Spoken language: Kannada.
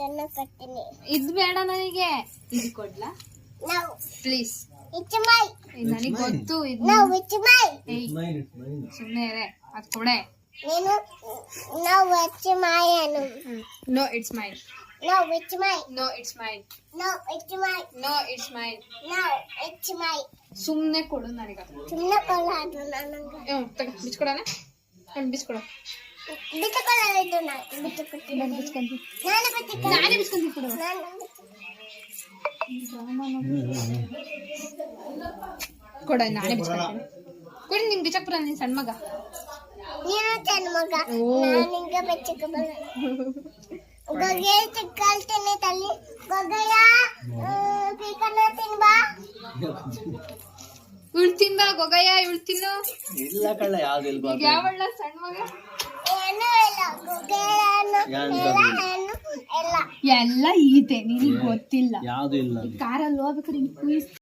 ಇದನ್ನ ಕಟ್ತೀನಿ. ಇದ್ ಬೇಡ ನನಗೆ. ಇದು ಕೊಡ್ಲಾ? ನಾವು ಪ್ಲೀಸ್ ಮೈ ನನಗೆ ಗೊತ್ತು ಇದು ನಾವು ಸುಮ್ಮನೆ ಇರೆ ಅದು ಕೊಡೆ. ನೀನು ನಾವು ಇಚ್ಚ ಮೈ ಅನ್ನು. No it's my No, it's my no it's mine No, it's my no it's mine. No, it's my ಸುಮ್ಮನೆ ಕೊಡು ನನಗೆ ಸುಮ್ಮನೆ ಕೊಡೋದು ನನಗೆ. ಹ್ಞೂ ತಗ ಬಿಚ್ಕೊಡೋಣ ಹ್ಞೂ ಬಿಚ್ಕೊಡು ಬಿಟ್ಟುಕೊಳ್ಳಲ್ಲ ಇದು ನಾನು. ಬಿಟ್ಟುಕೊಡ್ತೀನಿ ನಾನು ಬಿಚ್ಕೊಂತೀನಿ ನಾನು ಬಿಟ್ಟುಕೊಳ್ಳ ನಾನೇ ಬಿಚ್ಕೊಂತೀನಿ ಕೊಡು ನಾನು ಕೊಡ ನಾನೇ ಬಿಚ್ಕೊಂತೀನಿ ಕೊಡಿ ನಿಂಗೆ ಬಿಚ್ಚಕ್ ಬರಲ್ಲ ನೀನು ಸಣ್ಣ ಮಗ. ನೀನು ಸಣ್ಣ ಮಗ. ನಾನು ಬೆಚ್ಚಕ್ಕೆ ಗೊಗೆ ತಲ್ಲಿ. ಗೊಗೆಯ ತಿನ್ಬಾ. ಗೊಗಯ್ಯ ಇವಳು ತಿನ್ನು ಇಲ್ಲ ಕಳ್ಳ ಯಾವ್ದು ಇಲ್ಲ ಸಣ್ಣ ಮಗ? ಎಲ್ಲ ಈತೆ ನಿನಗೆ ಗೊತ್ತಿಲ್ಲ. ಯಾವ್ದು ಇಲ್ಲ ಕಾರಲ್ಲಿ ಹೋಗ್ಬೇಕಾದ್ರೆ